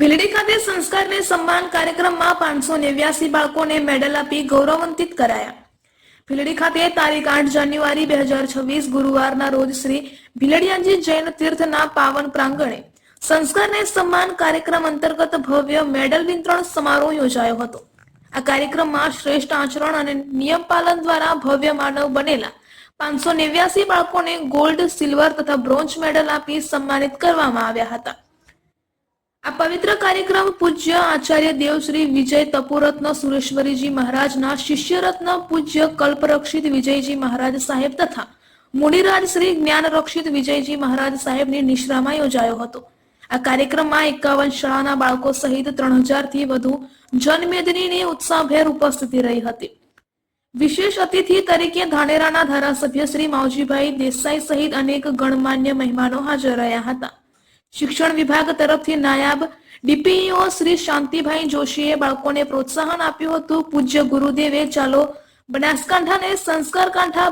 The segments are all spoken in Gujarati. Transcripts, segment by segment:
ભીલડી ખાતે સંસ્કારને સન્માન કાર્યક્રમમાં પાંચસો નેવ્યાસી બાળકોને મેડલ આપી ગૌરવાન્વિત કરાયા. ભીલડી ખાતે તારીખ આઠ જાન્યુઆરી બે હજાર છવ્વીસ ગુરુવારના રોજ શ્રી ભીલડિયાજી જૈન તીર્થના પાવન પ્રાંગણે સંસ્કારને સન્માન કાર્યક્રમ અંતર્ગત ભવ્ય મેડલ વિતરણ સમારોહ યોજાયો હતો. આ કાર્યક્રમમાં શ્રેષ્ઠ આચરણ અને નિયમ પાલન દ્વારા ભવ્ય માનવ બનેલા પાંચસો નેવ્યાસી બાળકોને ગોલ્ડ, સિલ્વર તથા બ્રોન્ઝ મેડલ આપી સન્માનિત કરવામાં આવ્યા હતા. આ પવિત્ર કાર્યક્રમ પૂજ્ય આચાર્ય દેવશ્રી વિજય તપોરત્ન સુરેશ્વરીજી મહારાજના શિષ્યરત્ન પૂજ્ય કલ્પરક્ષિત વિજયજી મહારાજ સાહેબ તથા મુનિરાજ શ્રી જ્ઞાનરક્ષિત વિજયજી મહારાજ સાહેબની નિશ્રામાં યોજાયો હતો. આ કાર્યક્રમમાં એકાવન શાળાના બાળકો સહિત ત્રણથી વધુ જનમેદનીની ઉત્સાહભેર ઉપસ્થિતિ રહી હતી. વિશેષ અતિથિ તરીકે ધાનેરાના ધારાસભ્ય શ્રી માવજીભાઈ દેસાઈ સહિત અનેક ગણમાન્ય મહેમાનો હાજર રહ્યા હતા. શિક્ષણ વિભાગ તરફથી નાયબ ડીપીઓ શ્રી શાંતિભાઈ જોશીએ બાળકોને પ્રોત્સાહન આપ્યું હતું. પૂજ્ય ગુરુદેવે ચાલો બનાસકાંઠાને સંસ્કાર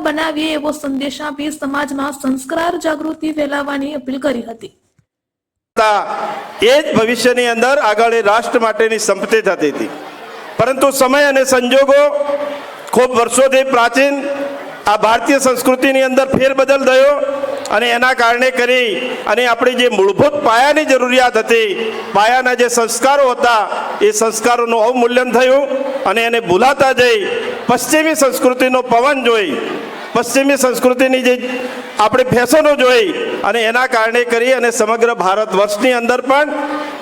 બનાવીએ એવો સંદેશ આપી સમાજમાં સંસ્કાર જાગૃતિ ફેલાવવાની અપીલ કરી હતી. એ જ ભવિષ્યની અંદર આગળ રાષ્ટ્ર માટેની સંપત્તિ થતી હતી. પરંતુ સમય અને સંજોગો ખૂબ વર્ષોથી પ્રાચીન આ ભારતીય સંસ્કૃતિની અંદર ફેરબદલ થયો. અને એના કારણે કરી અને આપણી જે મૂળભૂત પાયાની જરૂરિયાત હતી, પાયાના જે સંસ્કારો હતા, એ સંસ્કારોનું અવમૂલ્યન થયું અને એને ભૂલાતા જઈ પશ્ચિમી સંસ્કૃતિનો પવન જોઈ, પશ્ચિમી સંસ્કૃતિની જે આપણે ફેશનો જોઈ અને એના કારણે કરી અને સમગ્ર ભારત વર્ષની અંદર પણ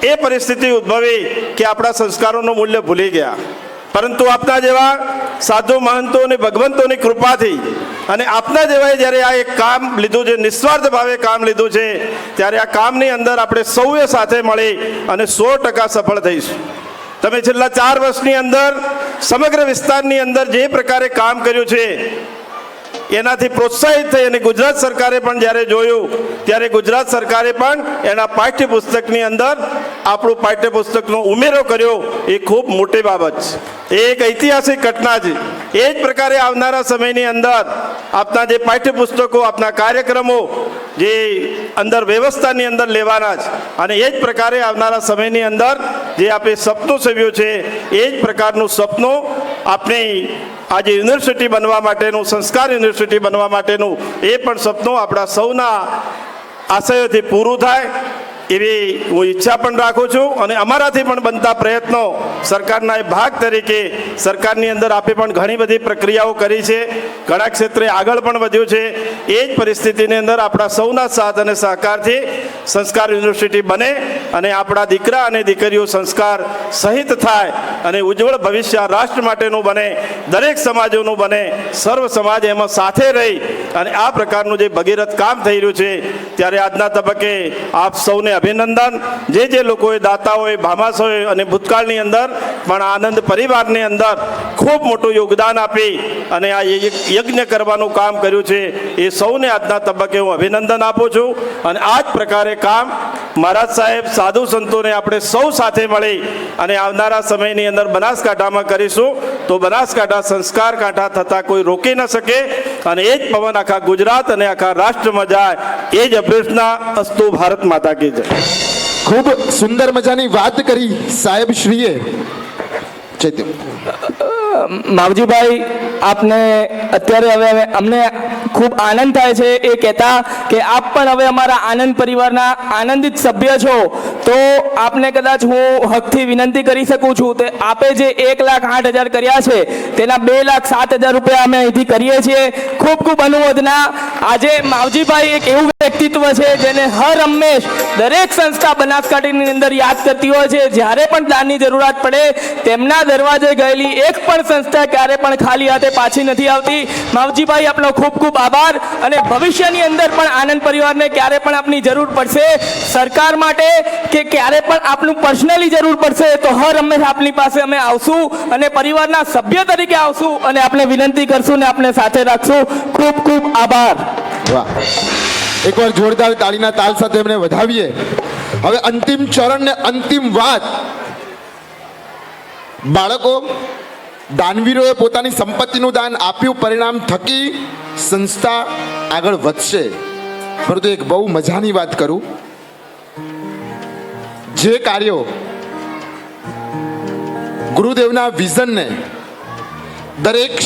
એ પરિસ્થિતિ ઉદ્ભવી કે આપણા સંસ્કારોનું મૂલ્ય ભૂલી ગયા. પરંતુ આપના જેવા સાધુ મહંતો અને ભગવંતોની કૃપાથી અને આપના જેવાએ જ્યારે આ એક કામ લીધું છે, નિસ્વાર્થ ભાવે કામ લીધું છે, ત્યારે આ કામની અંદર આપણે સૌએ સાથે મળી અને સો ટકા સફળ થઈશું. તમે છેલ્લા ચાર વર્ષની અંદર, સમગ્ર વિસ્તારની અંદર જે પ્રકારે કામ કર્યું છે, એનાથી પ્રોત્સાહિત થઈ અને ગુજરાત સરકારે પણ જ્યારે જોયું, ત્યારે ગુજરાત સરકારે પણ એના પાઠ્યપુસ્તકની અંદર આપણું પાઠ્યપુસ્તકનો ઉમેરો કર્યો, એ ખૂબ મોટી બાબત છે. એ એક ઐતિહાસિક ઘટના છે. એ જ પ્રકારે આવનારા સમયની અંદર આપના જે પાઠ્યપુસ્તકો, આપના કાર્યક્રમો જે અંદર વ્યવસ્થાની અંદર લેવાના જ. અને એ જ પ્રકારે આવનારા સમયની અંદર જે આપણે સપનું સેવ્યું છે, એ જ પ્રકારનું સપનું આપણી આજે યુનિવર્સિટી બનવા માટેનું, સંસ્કાર યુનિવર્સિટી બનવા માટેનું એ પણ સપનું આપણા સૌના આશયોથી પૂરું થાય. એવી હું ઈચ્છા પણ રાખું છું અને અમારાથી પણ બનતા પ્રયત્નો સરકારના એ ભાગ તરીકે સરકારની અંદર આપે પણ ઘણી બધી પ્રક્રિયાઓ કરી છે. ઘણા ક્ષેત્રે આગળ પણ વધ્યું છે. એ જ પરિસ્થિતિની અંદર આપણા સૌના સાથ અને સહકારથી સંસ્કાર યુનિવર્સિટી બને અને આપણા દીકરા અને દીકરીઓ સંસ્કાર સહિત થાય અને ઉજ્જવળ ભવિષ્ય રાષ્ટ્ર માટેનું બને, દરેક સમાજોનું બને, સર્વ સમાજ એમાં સાથે રહી અને આ પ્રકારનું જે ભગીરથ કામ થઈ રહ્યું છે ત્યારે આજના તબક્કે આપ સૌને અભિનંદન. જે જે લોકોએ દાતાઓએ ભામાસોએ અને ભૂતકાળની અંદર, પણ આનંદ પરિવારની અંદર ખૂબ મોટું યોગદાન આપી અને આ યજ્ઞ કરવાનું કામ કર્યું છે, એ સૌને આજના તબક્કે હું અભિનંદન આપું છું. અને આ જ પ્રકારે કામ મહારાજ સાહેબ, સાધુ સંતોને આપણે સૌ સાથે મળી અને આવનારા સમયની અંદર બનાસકાંઠામાં કરીશું તો બનાસકાંઠા સંસ્કાર કાંઠા થતાં કોઈ રોકી ન શકે અને એ જ પવન આખા ગુજરાત અને આખા રાષ્ટ્રમાં જાય, એ જ અભ્યર્થના અસ્તુ ભારત માતા કે જય. ખૂબ સુંદર મજાની વાત કરી સાહેબ શ્રીએ ચૈત્ય. માવજીભાઈ, આપને અત્યારે હવે અમને ખૂબ આનંદ થાય છે એ કહેતા કે આપ પણ હવે અમારા આનંદ પરિવારના આનંદિત સભ્ય છો. તો આપને કદાચ હું હકથી વિનંતી કરી શકું છું તે આપે જે એક લાખ આઠ હજાર કર્યા છે, તેના બે લાખ સાત હજાર રૂપિયા અમે અહીંથી કરીએ છીએ. ખૂબ ખૂબ અનુમોદના. આજે માવજીભાઈ એક એવું વ્યક્તિત્વ છે જેને હર હંમેશ દરેક સંસ્થા બનાસકાંઠાની અંદર યાદ કરતી હોય છે. જ્યારે પણ દાનની જરૂરત પડે, તેમના દરવાજે ગયેલી એક પણ સંસ્થા ક્યારે પણ ખાલી હાથે પાછી નથી આવતી. માવજીભાઈ, આપનો ખૂબ ખૂબ આભાર અને ભવિષ્યની અંદર પણ આનંદ પરિવારને ક્યારે પણ આપની જરૂર પડશે. સરકાર માટે કે ક્યારે પણ આપનું પર્સનલી જરૂર પડશે, તો હર હંમેશ આપની પાસે અમે આવશું અને પરિવારના સભ્ય તરીકે આવશું અને આપણે વિનંતી કરશું ને આપણે સાથે રાખશું. ખૂબ ખૂબ આભાર. વાહ. એકવાર જોરદાર તાળીના તાલ સાથે એમને વધાવીએ. હવે અંતિમ ચરણ ને અંતિમ વાત. બાળકો, દાનવીરોએ પોતાની સંપત્તિનું દાન આપ્યું, પરિણામ થકી સંસ્થા આગળ વધશે. પરંતુ એક બહુ મજાની વાત કરું. જે કાર્યો ગુરુદેવના વિઝનને દરેક